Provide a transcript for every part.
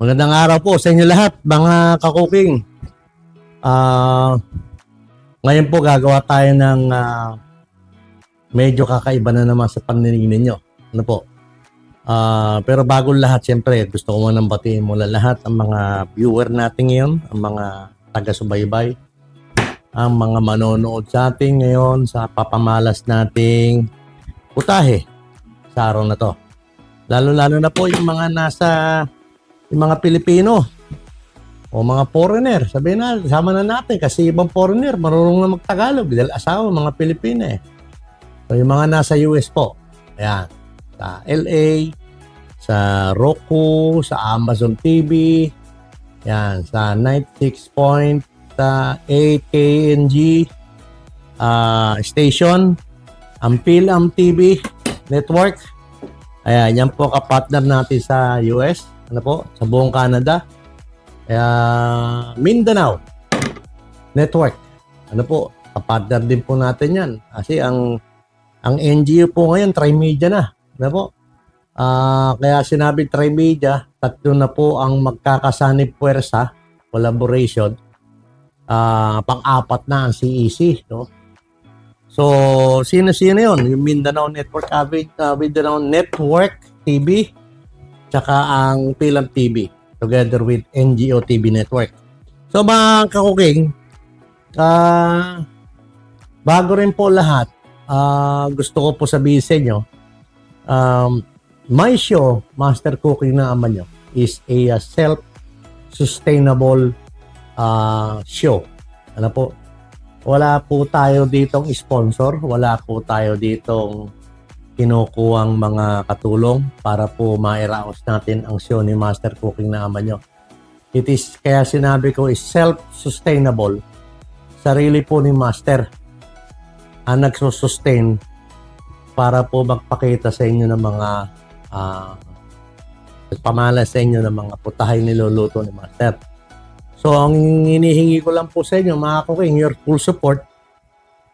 Magandang araw po sa inyo lahat, mga kakuking. Uh, ngayon po gagawa tayo ng uh, medyo kakaiba na naman sa panlinig ninyo. Ano po? Uh, pero bago lahat, siyempre, gusto ko muna batiin mula lahat ang mga viewer natin ngayon, ang mga taga-subaybay, ang mga manonood sa atin ngayon sa papamalas nating putahe sa araw na to. Lalo-lalo na po yung mga nasa yung mga Pilipino o mga foreigner. Sabihin na, sama na natin kasi ibang foreigner marunong na magtagalog dahil asawa mga Pilipino eh. So yung mga nasa US po, ayan, sa LA, sa Roku, sa Amazon TV, yan, sa 96.8 KNG ah, station, ang PhilAm TV network. Ayan, yan po kapartner natin sa US, ano po, sa buong Canada. Kaya Mindanao network. Ano po, kapartner din po natin yan. Kasi ang ang NGO po ngayon, Trimedia na. Ano po? Ah, kaya sinabi Trimedia, tatlo na po ang magkakasanib puwersa, collaboration. Ah, pang-apat na ang CEC, no? So, sino-sino yun? Yung Mindanao Network, uh, Mindanao Network TV, tsaka ang Pilam TV, together with NGO TV Network. So, mga kakuking, ah, bago rin po lahat, ah, gusto ko po sabihin sa inyo, um, my show, Master Cooking na ama nyo, is a uh, self-sustainable ah, show. Ano po? Wala po tayo ditong sponsor, wala po tayo ditong kinukuhang mga katulong para po mairaos natin ang show ni Master Cooking na ama nyo. It is, kaya sinabi ko is self-sustainable. Sarili po ni Master ang nagsusustain para po magpakita sa inyo ng mga uh, pamala sa inyo ng mga putahay niluluto ni Master. So, ang hinihingi ko lang po sa inyo, mga kuking, your full support,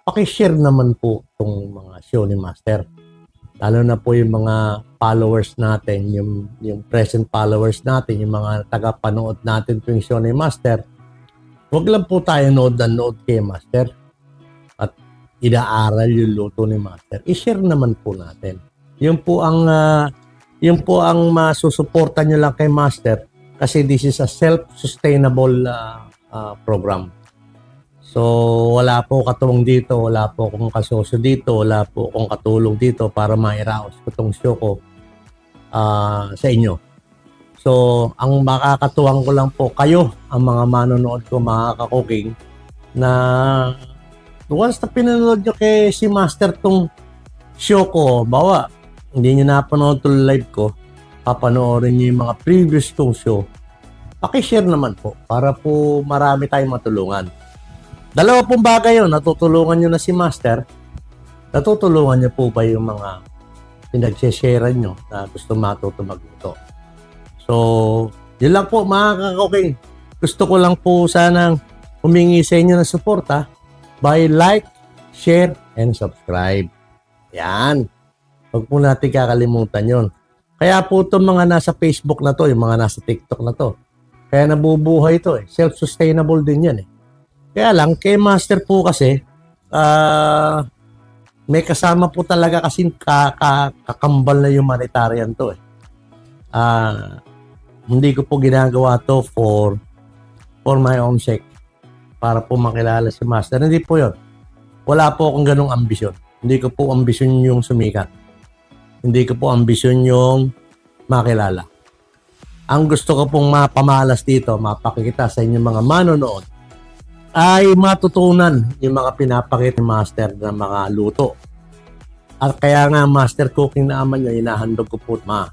pakishare naman po itong mga show ni Master. Lalo na po yung mga followers natin, yung, yung present followers natin, yung mga taga-panood natin tuwing show ni Master. Huwag lang po tayo nood na nood kay Master at inaaral yung luto ni Master. I-share naman po natin. Yung po ang ah, yung po ang masusuporta nyo lang kay Master kasi this is a self-sustainable uh, uh, program. So, wala po katulong dito, wala po akong kasosyo dito, wala po akong katulong dito para mairaos ko tong show ko ah, sa inyo. So, ang makakatuwang ko lang po kayo, ang mga manonood ko, mga kakuking, na once na pinanood nyo kay si Master tong show ko, bawa, hindi nyo napanood tong live ko, papanoorin nyo yung mga previous kong show, pakishare naman po para po marami tayong matulungan. Dalawa pong bagay yun, natutulungan nyo na si Master, natutulungan nyo po ba yung mga pinag-share nyo na gusto matuto magluto. So, yun lang po mga kakuking. Gusto ko lang po sanang humingi sa inyo ng suporta by like, share, and subscribe. Yan. Huwag po natin kakalimutan yon. Kaya po itong mga nasa Facebook na to, yung mga nasa TikTok na to, kaya nabubuhay ito eh. Self-sustainable din yan eh. Kaya lang, kay Master po kasi, ah, may kasama po talaga kasi ka, ka, kakambal na humanitarian to eh. Ah, hindi ko po ginagawa to for for my own sake para po makilala si Master. Hindi po yon. Wala po akong ganong ambisyon. Hindi ko po ambisyon yung sumikat. Hindi ko po ambisyon yung makilala. Ang gusto ko pong mapamalas dito, mapakikita sa inyong mga manonood, ay matutunan yung mga pinapakita ni Master ng mga luto. At kaya nga Master Cooking na aman nyo, inahandog ko po ma